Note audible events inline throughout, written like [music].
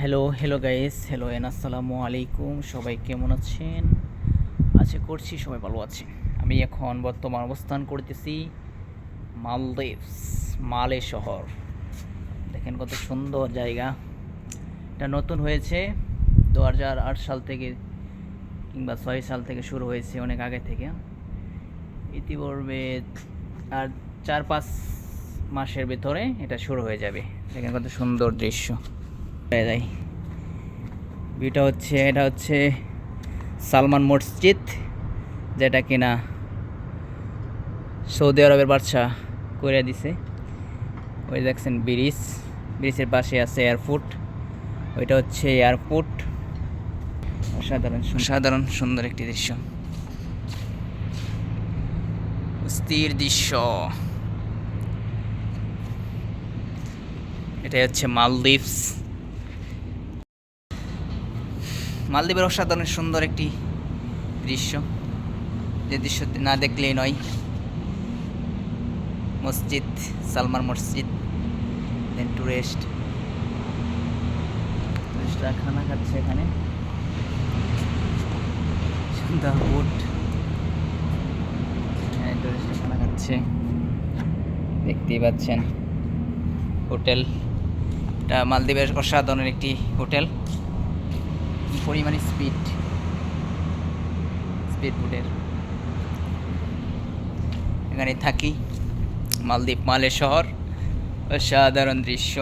Hello hello guys hello এন আসসালামু আলাইকুম সবাই কেমন আছেন? আশা করছি সবাই ভালো আছে আমি এখন বর্তমান অবস্থান করতেছি মালদ্বীপস, মালে শহর। দেখেন কত সুন্দর জায়গা। এটা নতুন হয়েছে দু হাজার আট সাল থেকে কিংবা ছয় সাল থেকে শুরু হয়েছে অনেক আগে থেকে। ইতিপূর্বে আর চার পাঁচ মাসের ভিতরে এটা শুরু হয়ে যাবে। দেখেন কত সুন্দর দৃশ্য। হয়ে যায় ভিউটা হচ্ছে, এটা হচ্ছে সালমান মসজিদ, যেটা কিনা সৌদি আরবের বাদশা করে দিছে। ওই দেখছেন ব্রিজ, ব্রিজের পাশে আছে এয়ারপোর্ট। ওইটা হচ্ছে এয়ারপোর্ট। অসাধারণ সাধারণ সুন্দর একটি দৃশ্য। স্থির দৃশ্য। এটাই হচ্ছে মালদ্বীপস। মালদ্বীপের অসাধারণ সুন্দর একটি দৃশ্য। যে দৃশ্য না দেখলেই নয়, মসজিদ সালমান মসজিদ দেন টুরিস্ট টুরিস্টরা খানা খাচ্ছে এখানে। উঠ হ্যাঁ টুরিস্টরা খানা খাচ্ছে। দেখতেই পাচ্ছেন, হোটেল। মালদ্বীপের অসাধারণ একটি হোটেল। পরিমাণে স্পিড স্পিড বোটের এখানে থাকি, মালদ্বীপ, মালের শহর। অসাধারণ দৃশ্য।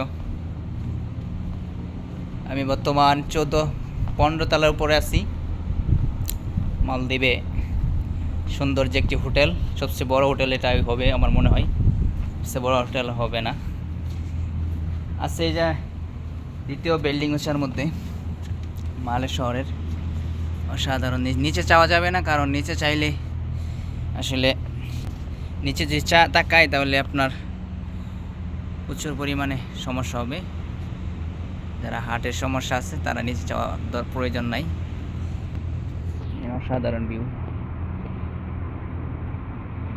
আমি বর্তমান চোদ্দ, পনেরো তলার উপরে আছি। মালদ্বীপে সুন্দর যে একটি হোটেল। সবচেয়ে বড় হোটেল এটা হবে, আমার মনে হয়। সবচেয়ে বড় হোটেল হবে না। আছে যে দ্বিতীয় বিল্ডিং ওছার মধ্যে। মালে শহরের অসাধারণ নিচে চাওয়া যাবে না, কারণ নিচে চাইলে আসলে নিচে যে চা তাকায়, তাহলে আপনার প্রচুর পরিমাণে সমস্যা হবে। যারা হার্টের সমস্যা আছে, তারা নিচে যাওয়া প্রয়োজন নাই। অসাধারণ ভিউ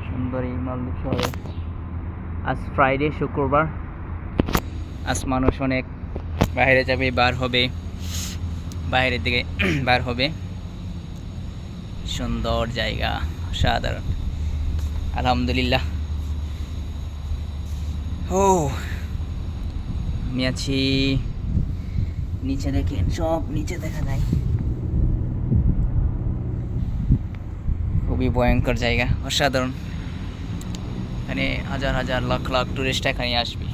সুন্দর এই মালদ্বীপ শহরে। আজ ফ্রাইডে শুক্রবার। আজ মানুষ অনেক বাইরে যাবে, বার হবে। বাইরের দিকে [clears throat] বার হবে। সুন্দর জায়গা সাধারণ আলহামদুলিল্লাহ। ও, আমি আছি নিচে দেখেন, সব নিচে দেখা যায়। খুবই ভয়ঙ্কর জায়গা, অসাধারণ। এখানে হাজার হাজার লাখ লাখ টুরিস্ট এখানে আসবে।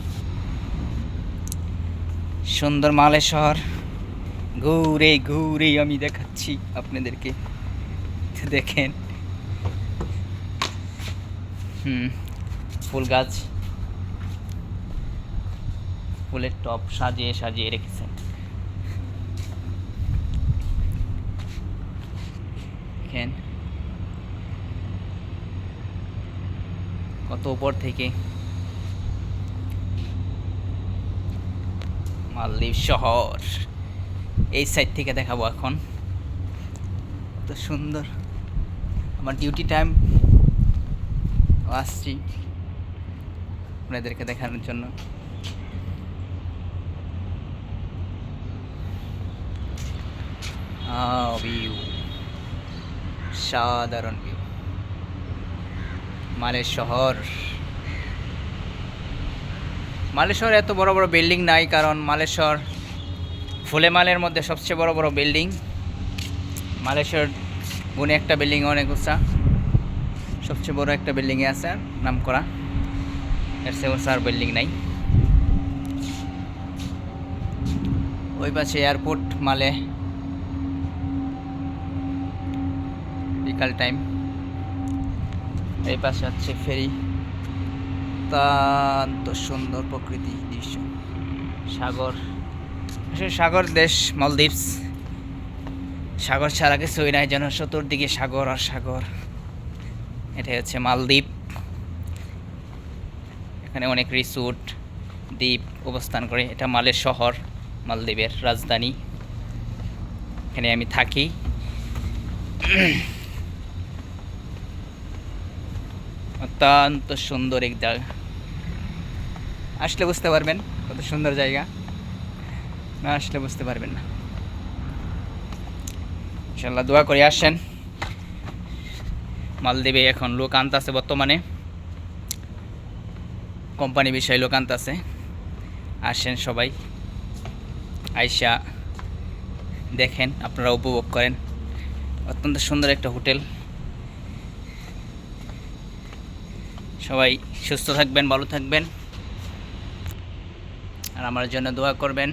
সুন্দর মালের শহর। ঘুরে ঘুরে আমি দেখাচ্ছি আপনাদেরকে। দেখেন। হুম, ফুল গাছ। ফুলের টপ সাজিয়ে সাজিয়ে রেখেছেন। দেখেন। কত উপর থেকে মালদ্বীপ শহর। এই সাইড থেকে দেখাবো এখন। কত সুন্দর। আমার ডিউটি টাইম আসছি। আপনাদেরকে দেখানোর জন্য। ভিউ সাধারণ ভিউ মালের শহর। মালেশ্বর এত বড় বড় বিল্ডিং নাই, কারণ মালেশ্বর ফুলে মালের মধ্যে সবচেয়ে বড় বড় বিল্ডিং। মালেশ্বর গুনে একটা বিল্ডিং অনেক উঁচা। সবচেয়ে বড় একটা বিল্ডিংয়ে আছে নাম করা এর সে উঁচা আর বিল্ডিং নাই। ওই পাশে এয়ারপোর্ট মালে। বিকাল টাইম। এই পাশে হচ্ছে ফেরি। অত্যন্ত সুন্দর প্রকৃতি দৃশ্য। সাগর। আসলে সাগর দেশ, মালদ্বীপস। সাগর ছাড়া কিছুই নাই যেন, চতুর্দিকে সাগর আর সাগর। এটা হচ্ছে মালদ্বীপ। এখানে অনেক রিসোর্ট দ্বীপ অবস্থান করে। এটা মালের শহর, মালদ্বীপের রাজধানী। এখানে আমি থাকি। অত্যন্ত সুন্দর এক জায়গা। আসলে বুঝতে পারবেন কত সুন্দর জায়গা। না আসলে বুঝতে পারবেন না। ইনশাল্লাহ দোয়া করে আসছেন মালদ্বীপে এখন লোক আনতেছে বর্তমানে। কোম্পানি বিষয়ে লোক আনতেছে। আসেন সবাই। আইসা দেখেন, আপনারা উপভোগ করেন। অত্যন্ত সুন্দর একটা হোটেল। সবাই সুস্থ থাকবেন, ভালো থাকবেন। আর আমার জন্য দোয়া করবেন।